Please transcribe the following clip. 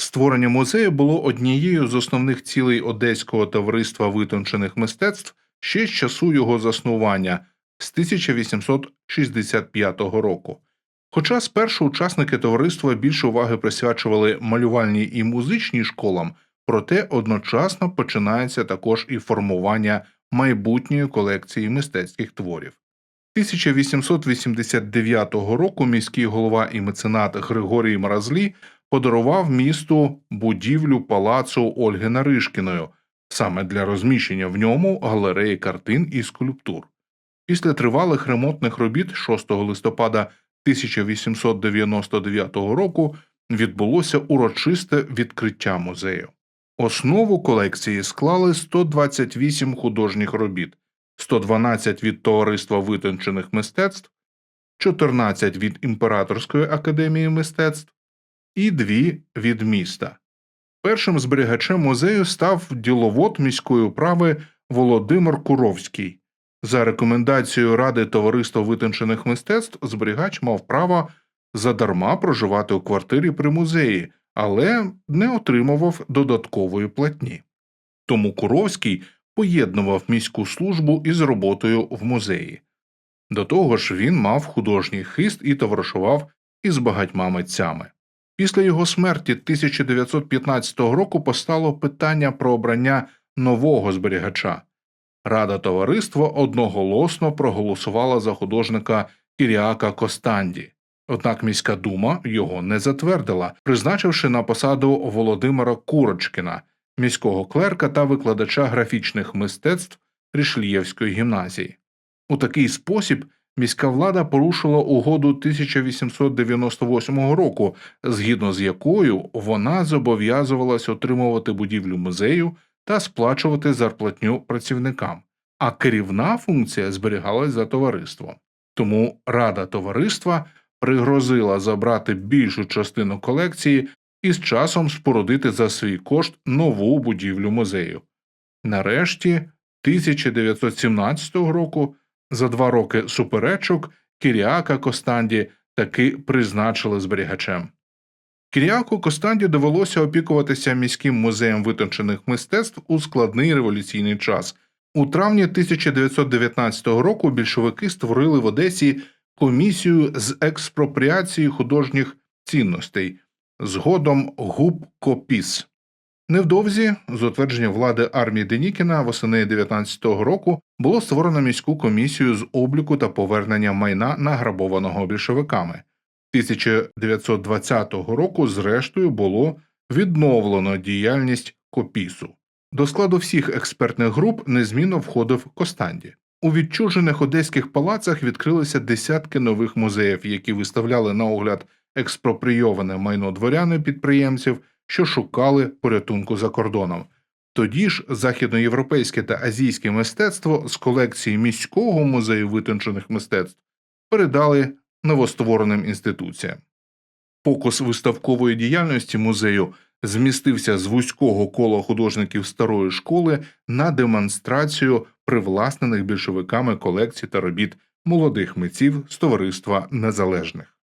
Створення музею було однією з основних цілей Одеського товариства витончених мистецтв ще з часу його заснування з 1865 року. Хоча спершу учасники товариства більше уваги присвячували малювальній і музичній школам, проте одночасно починається також і формування майбутньої колекції мистецьких творів. 1889 року міський голова і меценат Григорій Мразлі подарував місту будівлю палацу Ольги Наришкіною саме для розміщення в ньому галереї картин і скульптур. Після тривалих ремонтних робіт 6 листопада 1899 року відбулося урочисте відкриття музею. Основу колекції склали 128 художніх робіт, 112 від Товариства витончених мистецтв, 14 від Імператорської академії мистецтв і 2 від міста. Першим зберігачем музею став діловод міської управи Володимир Куровський. За рекомендацією Ради Товариства витончених мистецтв зберігач мав право задарма проживати у квартирі при музеї, але не отримував додаткової платні. Тому Куровський поєднував міську службу із роботою в музеї. До того ж, він мав художній хист і товаришував із багатьма митцями. Після його смерті 1915 року постало питання про обрання нового зберігача. Рада товариства одноголосно проголосувала за художника Кіріака Костанді. Однак міська дума його не затвердила, призначивши на посаду Володимира Курочкіна, міського клерка та викладача графічних мистецтв Рішлієвської гімназії. У такий спосіб міська влада порушила угоду 1898 року, згідно з якою вона зобов'язувалась отримувати будівлю музею та сплачувати зарплатню працівникам, а керівна функція зберігалась за товариством. Тому рада товариства пригрозила забрати більшу частину колекції і з часом спорудити за свій кошт нову будівлю музею. Нарешті, 1917 року, за два роки суперечок, Кіріака Костанді таки призначили зберігачем. Кіріаку Костанді довелося опікуватися міським музеєм витончених мистецтв у складний революційний час. У травні 1919 року більшовики створили в Одесі комісію з експропріації художніх цінностей, згодом ГУП Копіс. Невдовзі, з утвердження влади армії Денікіна восени 19-го року було створено міську комісію з обліку та повернення майна награбованого більшовиками. 1920 року, зрештою, було відновлено діяльність Копісу. До складу всіх експертних груп незмінно входив Костанді. У відчужених одеських палацах відкрилися десятки нових музеїв, які виставляли на огляд експропрійоване майно дворяни підприємців, що шукали порятунку за кордоном. Тоді ж західноєвропейське та азійське мистецтво з колекції міського музею витончених мистецтв передали новоствореним інституціям. Фокус виставкової діяльності музею змістився з вузького кола художників старої школи на демонстрацію привласнених більшовиками колекцій та робіт молодих митців з товариства незалежних.